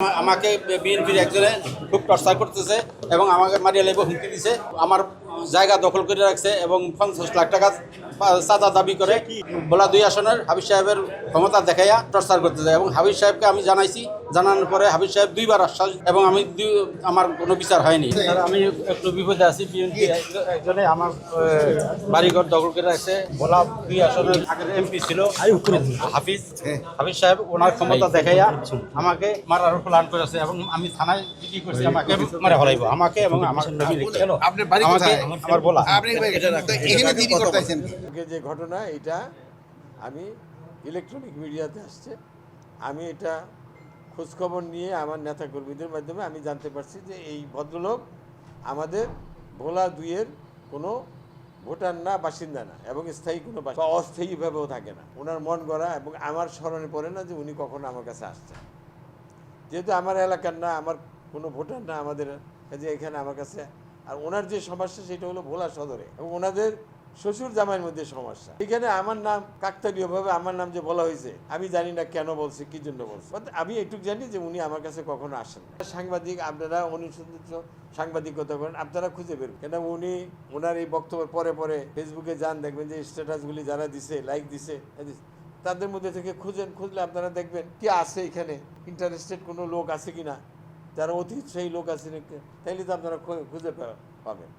আমা- আমাকে বিএনপির একজনে খুব টর্চার করতেছে এবং আমাকে মারিয়া লেবু হুমকি দিছে। আমার জায়গা দখল করে রাখছে এবং পঞ্চাশ লাখ টাকা চাঁদা দাবি করে। বলা দুই আসনের হাবিজ সাহেবের ক্ষমতা দেখাইয়া প্রচার করতে যায় এবং হাবিজ সাহেবকে আমি জানাইছি। জানানোর পরে হাবিজ সাহেব দুইবার আশ্বাস এবং আমি আমার কোনো বিচার হয়নি। আমি একটু বিপদে আছি। বিএনপি একজনে আমার বাড়িঘর দখল করে রাখছে। বলা দুই আসনের আগের এমপি ছিল হাফিজ। হাফিজ সাহেব ওনার ক্ষমতা দেখাইয়া আমাকে মারার প্ল্যান করেছে এবং আমি থানায় জিডি করছি আমাকে মারা হলাইব আমাকে এবং আমার আপনার আমাকে আমার বলা। আপনি এখানে দিদি করতেছেন যে ঘটনা এটা আমি ইলেকট্রনিক মিডিয়াতে আসছে। আমি এটা খোঁজখবর নিয়ে আমার নেতাকর্মীদের মাধ্যমে আমি জানতে পারছি যে এই ভদ্রলোক আমাদের ভোলা দুইয়ের কোনো ভোটার না বাসিন্দা না এবং স্থায়ী কোনো বাসিন্দা বা অস্থায়ীভাবেও থাকে না। ওনার মন গড়া এবং আমার স্মরণে পড়ে না যে উনি কখনো আমার কাছে আসছেন। যেহেতু আমার এলাকার না আমার কোনো ভোটার না আমাদের যে এখানে আমার কাছে আর ওনার যে সমস্যা, সেটা হলো ভোলা সদরে এবং ওনাদের শ্বশুর জামাইয়ের মধ্যে সমস্যা। এখানে আমার নাম কাকতালীয়ভাবে আমার নাম যে বলা হয়েছে, আমি জানি না কেন বলছে, কি জন্য বলছে। আমি একটু জানি যে উনি আমার কাছে কখনো আসেন সাংবাদিক, আপনারা শুধু সাংবাদিকতা করেন, আপনারা খুঁজে বের কেন উনি, ওনার এই বক্তব্যের পরে পরে ফেসবুকে যান, দেখবেন যে স্ট্যাটাসগুলি যারা দিছে, লাইক দিছে, তাদের মধ্যে থেকে খুঁজেন, খুঁজলে আপনারা দেখবেন কি আছে এখানে, ইন্টারেস্টেড কোনো লোক আছে কিনা। যারা অতীত সেই লোক আছেন তাইলে তো আপনারা খুঁজে পাবেন।